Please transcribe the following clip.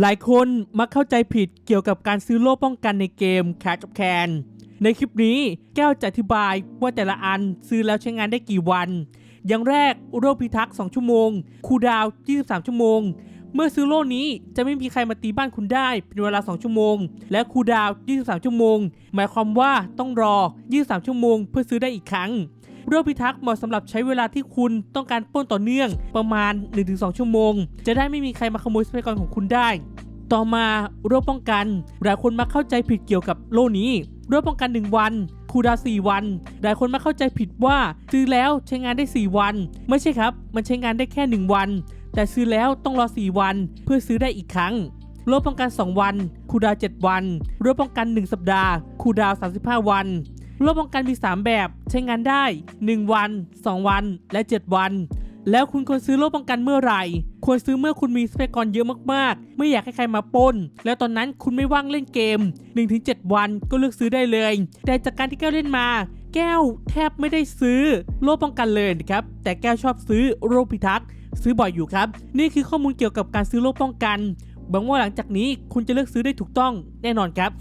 หลายคนมักเข้าใจผิดเกี่ยวกับการซื้อโล่ป้องกันในเกมแคทกับแคน ในคลิปนี้แก้วจะอธิบายว่าแต่ละอันซื้อแล้วใช้งานได้กี่วัน อย่างแรกโล่พิทักษ์ 2 ชั่วโมง คูดาว 23 ชั่วโมง เมื่อซื้อโล่นี้จะไม่มีใครมาตีบ้านคุณได้เป็นเวลา 2 ชั่วโมง และคูดาว 23 ชั่วโมง หมายความว่าต้องรอ 23 ชั่วโมง เพื่อซื้อได้อีกครั้ง เรือพิทักษ์เหมาะสำหรับใช้เวลาที่คุณต้องการป้นต่อเนื่องประมาณ 1-2 ชั่วโมง จะได้ไม่มีใครมาขโมยทรัพยากรของคุณได้ ต่อมาโรคป้องกันหลายคนมาเข้าใจผิดเกี่ยวกับโรคนี้โรคป้องกัน 1 วันคูดา4วัน หลายคนมาเข้าใจผิดว่าซื้อแล้วใช้งานได้ 4 วัน ไม่ใช่ครับ มันใช้งานได้แค่ 1 วัน แต่ซื้อแล้วต้องรอ 4 วัน เพื่อซื้อได้อีกครั้งโรคป้องกัน 2 วัน คูดา 7 วันโรคป้องกัน 1 สัปดาห์ คูดาว35 วัน โรคป้องกันมี 3 แบบใช้งานได้ 1 วัน 2 วันและ 7 วัน แล้วคุณควรซื้อโล่ป้องกันเมื่อไหร่ ควรซื้อเมื่อคุณมีทรัพยากรเยอะมากๆ ไม่อยากให้ใครมาปนแล้วตอนนั้นคุณไม่ว่างเล่นเกม 1-7 วันก็เลือกซื้อได้เลย แต่จากการที่แก้วเล่นมาแก้วแทบไม่ได้ซื้อโล่ป้องกันเลยนะครับ แต่แก้วชอบซื้อโรคพิทักษ์ซื้อบ่อยอยู่ครับ นี่คือข้อมูลเกี่ยวกับการซื้อโล่ป้องกันหวังว่าหลังจากนี้คุณจะเลือกซื้อได้ถูกต้องแน่นอนครับ